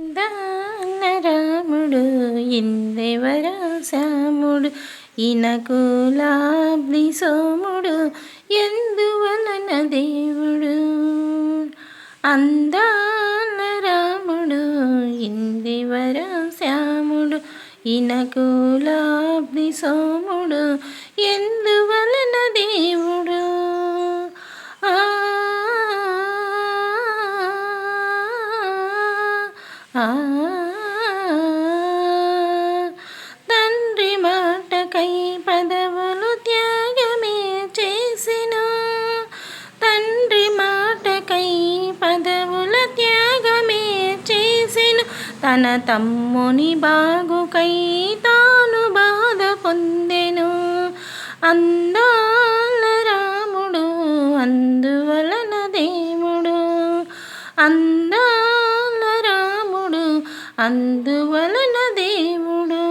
దాన రాముడు ఇందెవరాశాముడు ఇనకులాబ్ది సోముడు ఎందువలన దేవుడు? అందాన రాముడు ఇందివరాశాముడు ఇనకులాబ్ది సోముడు ఎందు తండ్రి మాటకై పదవులు త్యాగమే చేసిన. తండ్రి మాటకై పదవుల త్యాగమే చేసిన. తన తమ్ముని బాగుకై తాను బాధ పొందెను. అందాల అందువలన దేవుడు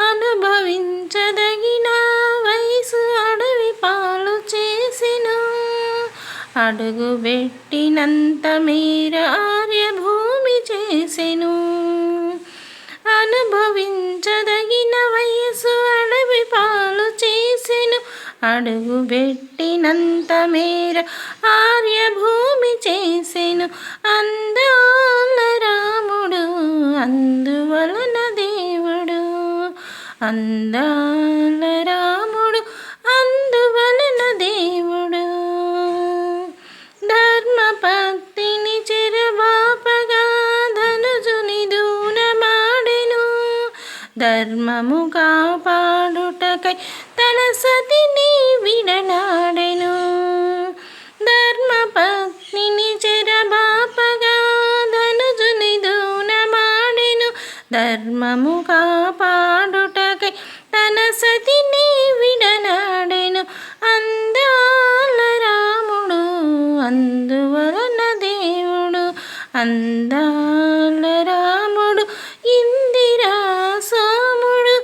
అనుభవించదగిన వయసు అడవి పాలు చేసిన అడుగు పెట్టినంత మేర ఆర్యభూమి చేసెను. అనుభవించదగిన వయసు అడవి పాలు చేసెను అడుగు పెట్టినంత మేర ఆర్యభూమి చేసెను. అందాల అందాల రాముడు అందువలన దేవుడు. ధర్మభక్తిని చెరబాపగా ధనుజుని దూనమాడెను ధర్మము కాపాడుటకై తన సతిని విడనాడెను. ధర్మపత్నిని చెరబాపగా ధనుజుని దూనమాడెను ధర్మము కాపాడుట అందాల రాముడు ఇందిరా సోముడు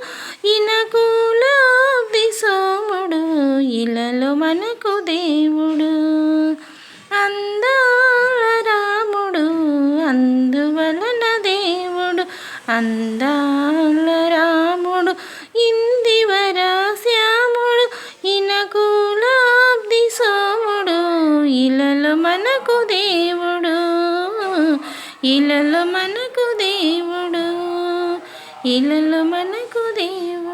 ఇనకులాబ్ది సోముడు ఇలలో మనకు దేవుడు. అందాల రాముడు అందువలన దేవుడు. అందాల రాముడు ఇంద ఇలలో మనకు దేవుడు ఇలలో మనకు దేవుడు.